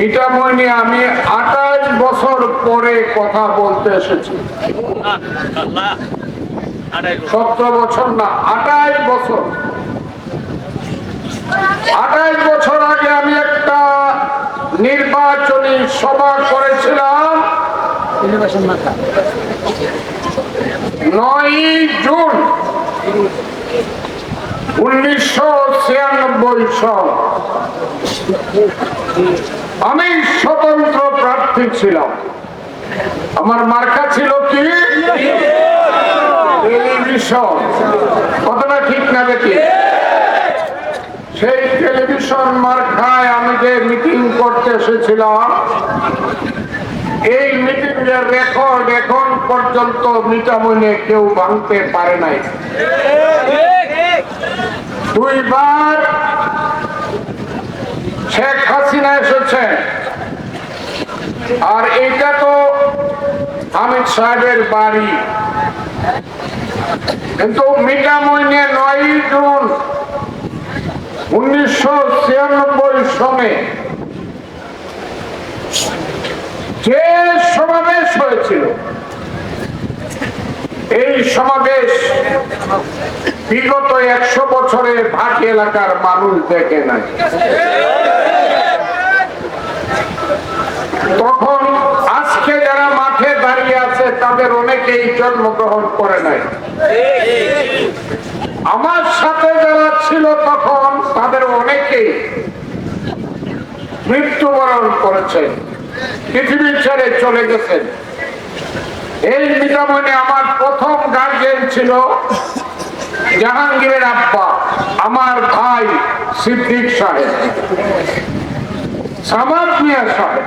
মিটামইনি আমি আঠাশ বছর পরে কথা বলতে এসেছি। সতেরো বছর না, আঠাশ বছর। আঠাশ বছর আগে আমি একটা নির্বাচনী সভা করেছিলাম। নয় জুন উনিশশো ছিয়ানব্বই সাল। আমি স্বতন্ত্র প্রার্থী ছিলাম। আমার মার্কা ছিল কি? টেলিভিশন। কতটা ঠিক না দেখি সেই টেলিভিশন মার্কায় আমি যে মিটিং করতে এসেছিলাম, এই মিটিং এর রেকর্ড এখন পর্যন্ত মিটামনে কেউ ভাঙতে পারে নাই। দুইবার শেখ হাসিনা এসেছেন আর এইটা তো হামিদ সাহেবের বাড়ি। কিন্তু মিটামইনে নয় জুন উনিশশো ছিয়ানব্বই সনে যে সমাবেশ হয়েছিল, এই সমাবেশ বিগত একশো বছরে ভাটি এলাকার মানুষ দেখে নাই। তখন আজকে যারা মাঠে দাঁড়িয়ে আছে তাদের অনেকেই জন্মগ্রহণ করে নাই। আমার সাথে যারা ছিল তখন তাদের অনেকেই মৃত্যুবরণ করেছে, পৃথিবী ছেড়ে চলে গেছেন এই মিটামনে আমার প্রথম গার্জেন ছিল, জাহাঙ্গীরের আব্বা, আমার ভাই সিদ্দিক সাহেব, সামাদ মিয়া সাহেব।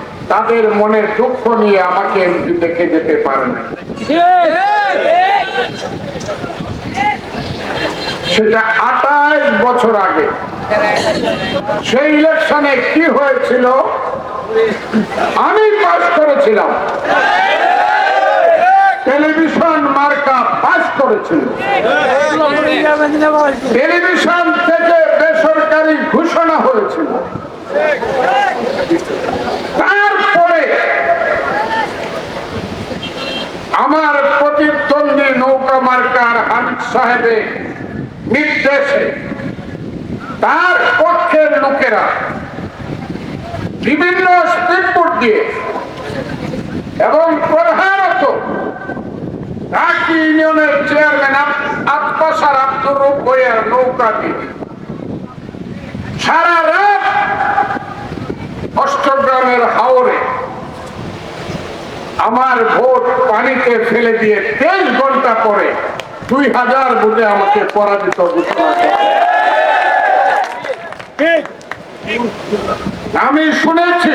তাদের মনে দুঃখ নিয়ে আমাকে দেখে যেতে পারে না। সেটা আঠাশ বছর আগে। সেই ইলেকশনে কি হয়েছিল? আমি পাস করেছিলাম। টেলিভিশন মার্কা পাস করেছিল। টেলিভিশন থেকে বেসরকারি ঘোষণা হয়েছিল তারপরে আমার প্রতিদ্বন্দ্বী নৌকা মার্কার হামিদ সাহেবের নির্দেশে তার পক্ষের লোকেরা বিভিন্ন স্পিডবোর্ড দিয়ে এবং প্রধানত ঢাকি ইউনিয়নের চেয়ারম্যান আত্মাসার আব্দুর রূপ বইয়ের নৌকা দিয়ে সারা রাত অষ্টগ্রামের হাওরে আমার ভোট পানিতে ফেলে দিয়ে তেইশ ঘণ্টা পরে দুই হাজার বুঝে আমাকে পরাজিত আমি শুনেছি,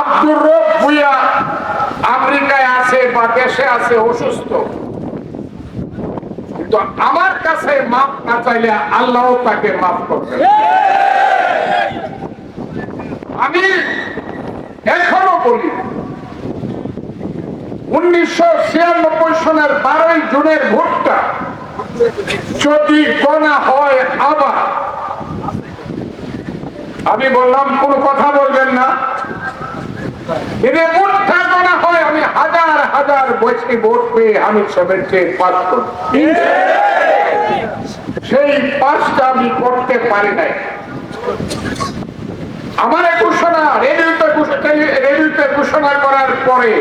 আব্দুর রব ভুইয়া আমেরিকায় আছে বা দেশে আছে, অসুস্থ। কিন্তু আমার কাছে মাপ না চাইলে আল্লাহ তাকে মাফ করবে আমি এখনও বলি উনিশশো সনের বারোই জুনের ভোটটা যদি আমি বললাম, কোন কথা বলবেন না। যদি ভোটটা গণা হয়, আমি হাজার হাজার বছর ভোট পেয়ে আমি সবের চেয়ে পাস করব। সেই পাসটা আমি করতে পারি নাই। আমার ঘোষণা রেডিওতে রেডিওতে ঘোষণা করার পরে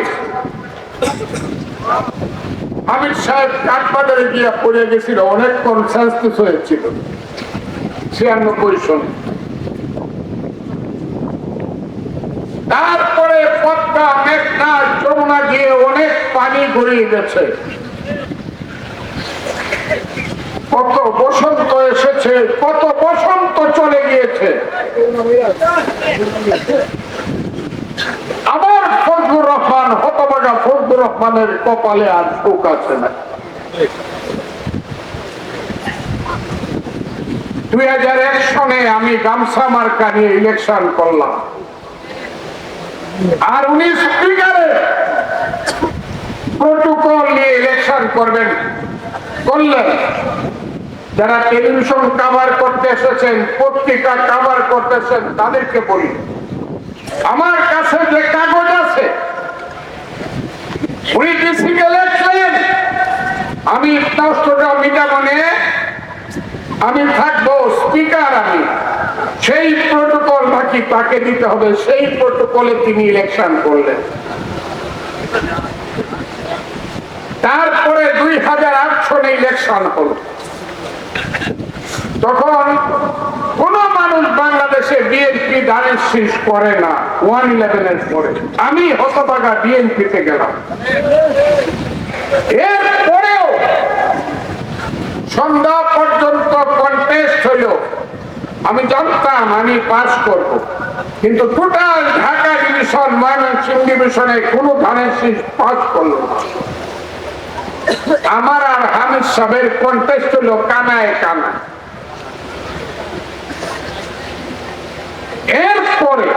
আমির সাহেব কাঠবাজারে গিয়া পড়ে গেছিল, অনেক কনসেন্সাস হয়েছিল। ছিয়ানব্বই সন। তারপরে পদ্মা, মেঘনা, যমুনা দিয়ে অনেক পানি গড়িয়ে গেছে। কত বসন্ত এসেছে, কত বসন্ত চলে গিয়েছে আবার ফজলুর রহমানের কপালে আর শোক আছে না। দুই হাজার এক সনে আমি গামছা মার্কা নিয়ে ইলেকশন করলাম। আর উনি স্পিকারের প্রোটোকল নিয়ে ইলেকশন করবেন। করলেন যারা টেলিভিশন কাভার করতে এসেছেন, পত্রিকা কাভার করতেছেন তাদেরকে বলি, আমার কাছে যে কাগজ আছে আমি আমি থাকব স্পিকার আমি। সেই প্রোটোকল নাকি তাকে দিতে হবে, সেই প্রোটোকলে তিনি ইলেকশন করলেন। তারপরে দুই হাজার আট ইলেকশন হলো। তখন কোন মানুষ বাংলাদেশে বিএনপি ধানের শীষ করে না ওয়ান ইলেভেনের পরে। আমি হতবাগা বিএনপিতে গেলাম। এরপরেও সন্ধ্যা পর্যন্ত কন্টেস্ট হইল। আমি জানতাম আমি পাস করব। কিন্তু টোটাল ঢাকা ডিভিশন ময়মনসিংহ ডিভিশনে কোনো ধানের শীষ পাস করল আমার আর হামিদ সাহেবের কন্টেস্ট হলো কানায় কানা এরপরে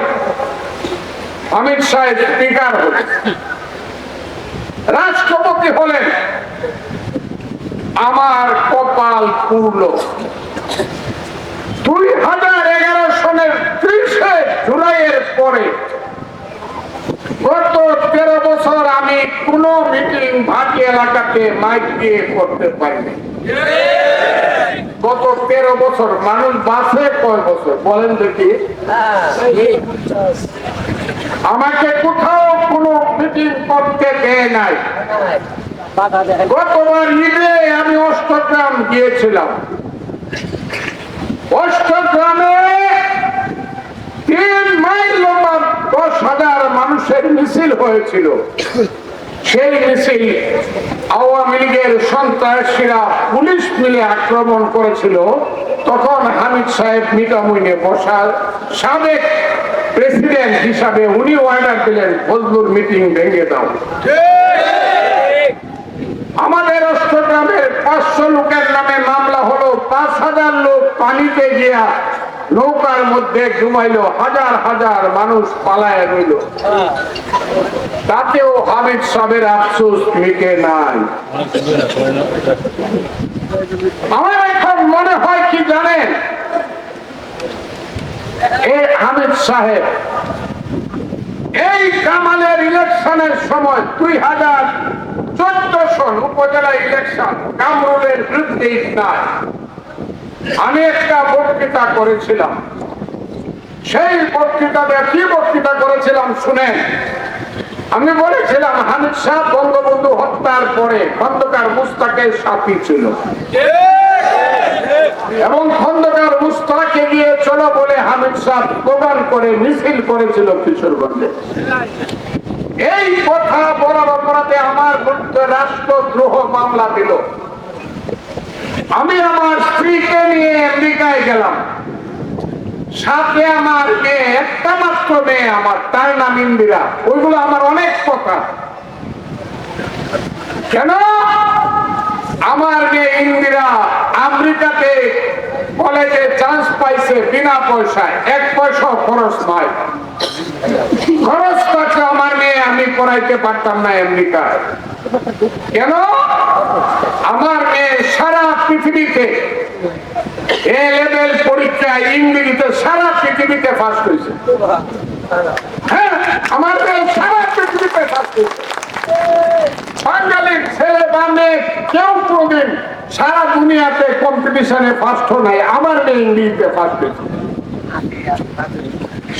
অমিত সাহেব স্পিকার হলেন। রাষ্ট্রপতি হলেন আমার কপাল পূর্ণ দুই হাজার এগারো সনের ত্রিশে জুলাইয়ের পরে গত তেরো বছর আমি কোন মিটিং ভাটি এলাকাতে মাইক দিয়ে করতে পারিনি। গত তেরো বছর, মানুষ বাসে কয় বছর? বলেন দেখি। আমাকে কোথাও কোনো মিটিং করতে দেয় নাই। গতবার ঈদে আমি অষ্টগ্রাম গিয়েছিলাম। অষ্টগ্রামে তিন মাইল লম্বা দশ হাজার মানুষের মিছিল হয়েছিল। সেই মিছিল আওয়ামী লীগের সন্ত্রাসীরা পুলিশ মিলে আক্রমণ করেছিল। তখন হামিদ সাহেব মিটামুইনে বসার সাবেক প্রেসিডেন্ট হিসাবে উনি অর্ডার দিলেন, ফজলুর মিটিং ভেঙে দাও। আমাদের অষ্টগ্রামের পাঁচশো লোকের নামে মামলা হলো, পাঁচ হাজার লোক পানিতে গিয়া নৌকার মধ্যে ঘুমাইলো, হাজার হাজার মানুষ পালায় রইল। তাতেও হামিদ সাহেবের আফসোস মিটে নাই। আমার এখন মনে হয় কি জানেন? হামিদ সাহেব, এই কামালের ইলেকশনের সময় দুই হাজার চোদ্দ সন উপজেলা ইলেকশন কামরুলের বিরুদ্ধে ইসলাম। আমি একটা বক্তৃতা করেছিলাম। সেই বক্তৃতাতে কি বক্তৃতা করেছিলাম শুনেন আমি বলেছিলাম, হামিদ শাহ বঙ্গবন্ধু হত্যার পরে খন্দকার মুস্তাকের সাথী ছিল। এবং খন্দকার মুস্তাকে গিয়ে চলো বলে হামিদ শাহ প্রদান করে, মিছিল করেছিল কিশোরগঞ্জে। এই কথা বলার অপরাধে আমার রাষ্ট্রদ্রোহ মামলা দিল। আমি আমার স্ত্রীকে নিয়ে আমেরিকায় গেলাম। সাথে আমার মেয়ে, একটা মাত্র মেয়ে আমার, তার নাম ইন্দিরা। ওইগুলো আমার অনেক কথা। কেন? আমার মেয়ে ইন্দিরা আমেরিকাতে কলেজে চান্স পাইছে বিনা পয়সায়। এক পয়সা খরচ নয় খরচ থাকলে আমার মেয়ে আমি পড়াইতে পারতাম না আমেরিকায়। কেন? আমার মেয়ে সারা পৃথিবীতে হ্যাঁ সারা দুনিয়াতে কম্পিটিশনে ফার্স্ট নাই, আমার মেয়ে ইংরেজিতে ফার্স্ট হয়েছে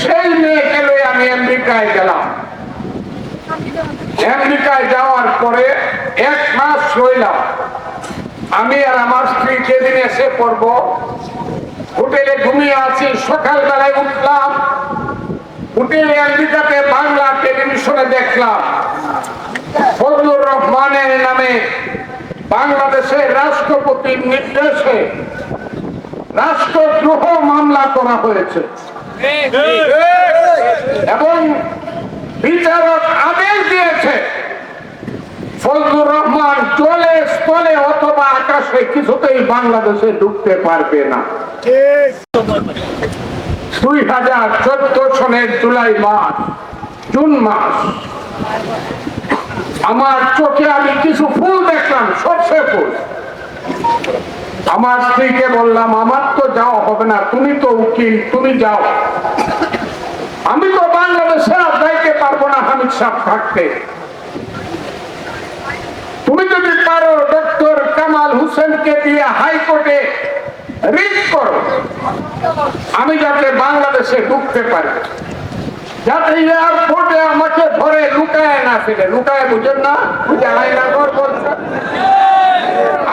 সেই মেয়েকে লয়ে আমি আমেরিকায় গেলাম। আমেরিকায় যাওয়ার পরে এক মাস রইলাম। আমি আর আমার স্ত্রী যেদিন এসে পড়ব হোটেলে ঘুমিয়ে আছি সকালবেলায় উঠলাম। হোটেলে আমেরিকাতে বাংলা টেলিভিশনে দেখলাম ফজলুর রহমানের নামে বাংলাদেশের রাষ্ট্রপতির নির্দেশে রাষ্ট্রদ্রোহ মামলা করা হয়েছে। এবং বিচারক ফজলুর রহমান জলে স্থলে অথবা আকাশে কিছুতেই বাংলাদেশে ঢুকতে পারবে না। দুই হাজার চোদ্দ সনের জুলাই মাস, জুন মাস। আমার চোখে আমি কিছু ফুল দেখলাম, সর্ষে ফুল। আমার স্ত্রীকে বললাম, আমার তো যাওয়া হবে না, তুমি তো উকিল, তুমি যাও। আমি তো বাংলাদেশে যাইতে পারব না, হামিদ সাহেব থাকতে। তুমি যদি পারো, ডক্টর কামাল হোসেনকে দিয়ে হাইকোর্টে রিট করো। আমি যাতে বাংলাদেশে ঢুকতে পারি। যাতে আমাকে ধরে লুকায় না লুকায় না? ঘর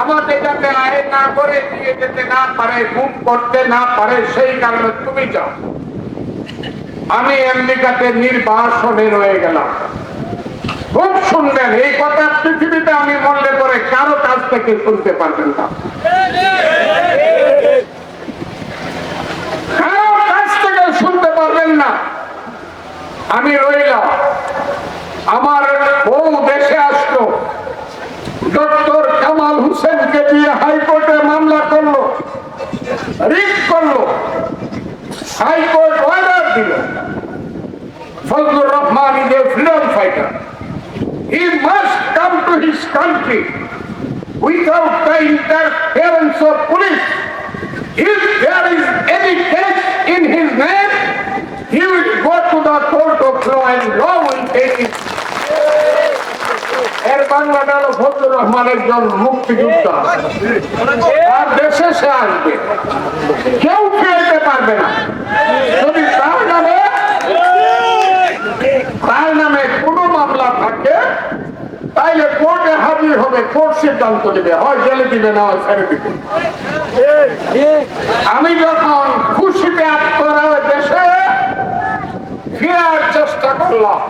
আমাকে যাতে আয় না দিয়ে যেতে না পারে করতে না পারে, সেই কারণে তুমি যাও। আমি আমেরিকাতে নির্বাসনে রয়ে গেলাম। খুব শুনবেন এই কথা পৃথিবীতে আমি মনে করে কারও কাছ থেকে শুনতে পারবেন না। কারও কাছ থেকে শুনতে পারবেন না। আমি রইলাম। আমার বউ দেশে আসলো। ডক্টর কামাল হোসেনকে দিয়ে হাইকোর্টে মামলা করল। রিট করল। He must come to his country without the interference of police. If there is any case in his name, he will go to the court of law and law will take it. এর বাংলাটা হলো ফজলুর রহমান একজন মুক্তিযোদ্ধা আর দেশে সে আসবে কেউ ফেলতে পারবে না যদি তার নামে তাইলে কোর্টে হাজির হবে, কোর্ট সিদ্ধান্ত দেবে হয় জেলে দিবে না হয় ছেড়ে দিবে। আমি যখন খুশিতে আত্মরা দেশে ফেরার চেষ্টা করলাম,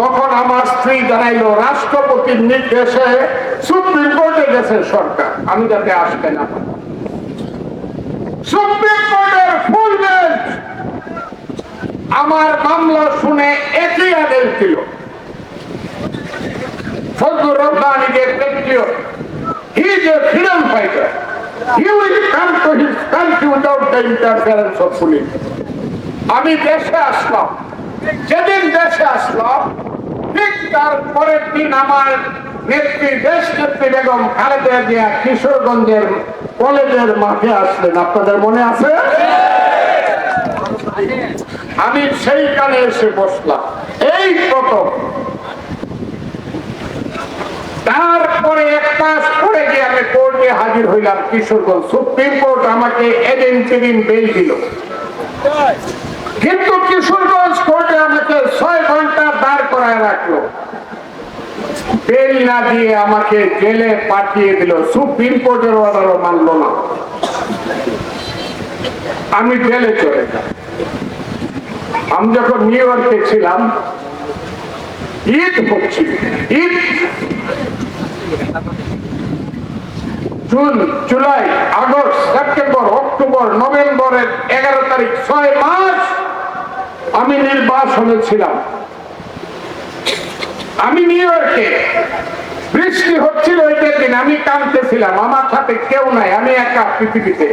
তখন আমার স্ত্রী জানাইলো রাষ্ট্রপতির নির্দেশে সুপ্রিম কোর্টে গেছে সরকার, আমি যাতে আসতে না সুপ্রিম কোর্টের ফুল বেঞ্চ আমার মামলা শুনে একই আদেশ দিল। Fazlur patriot he a freedom fighter he will come to his country without the interference of police. আমি দেশে আসলাম। যেদিন দেশে আসলাম, ঠিক তার পরের দিন আমার নেত্রী দেশ নেত্রী বেগম খালেদা জিয়া কিশোরগঞ্জের কলেজের মাঠে আসলেন। আপনাদের মনে আছে? আমি সেইখানে এসে বসলাম। এই প্রথম। তারপরে এক মাস পরে গিয়ে আমি কোর্টে হাজির হইলাম কিশোরগঞ্জ। সুপ্রিম কোর্ট আমাকে এজেন্সিদিন বেল দিল। কিন্তু কিশোরগঞ্জ কোর্টে আমাকে ছয় ঘণ্টা দাঁড় করায় রাখল। বেল না দিয়ে আমাকে জেলে পাঠিয়ে দিল। সুপ্রিম কোর্টের অর্ডারও মানলো না। আমি জেলে চলে যাই। আমি যখন নিউ ইয়র্কে ছিলাম, ঈদ হচ্ছিল, Eid. June, July, August, September, October, নভেম্বরের এগারো তারিখ, ছয় মাস আমি নির্বাসনে ছিলাম। আমি নিউ ইয়র্কে। বৃষ্টি হচ্ছিল ওইটার দিন, আমি কাঁদতেছিলাম, আমার সাথে কেউ নাই, আমি একা পৃথিবীতে।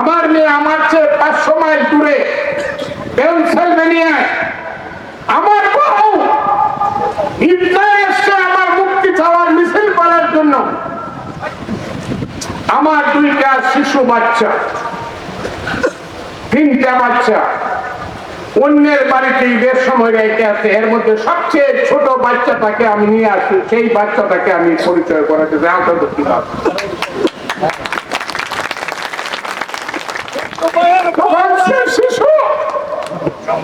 আমার মেয়ে আমার চেয়ে পাঁচশো মাইল দূরে। পেনসিলভেনিয়ায় আমার বউ এসছে আমার মুক্তি চাওয়ার মিছিল করার জন্য। আমার দুইটা শিশু বাচ্চা, তিনটা বাচ্চা। অন্যের বাড়িতে ঈদের সময় রেখে আছে, এর মধ্যে সবচেয়ে ছোট বাচ্চাটাকে আমি নিয়ে আসি, সেই বাচ্চাটাকে আমি পরিচয় করাতে চাই আপনাদের কি ভাব? তখন সে শিশু জানে তার বাপ কই আছে মা কই আছে এই বাচ্চাটা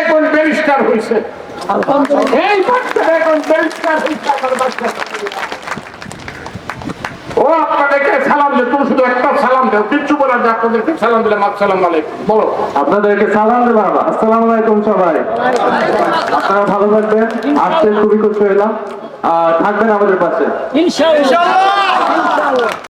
এখন ব্যারিস্টার হয়েছে এই বাচ্চাটা এখন ব্যারিস্টার হয়েছে। আমার বাচ্চাটা ও আপনাদেরকে সালাম দে তুমি শুধু একটা সালাম দাও কিচ্ছু বলা না আপনাদেরকে সালাম দিলাম সালাম আলাইকুম বলো। আপনাদেরকে সালাম দিলাম আসসালামু আলাইকুম সবাই। আপনারা ভালো থাকবেন আসতে খুবই খুশি হইলাম আর থাকবেন আমাদের পাশে। ইনশাআল্লাহ।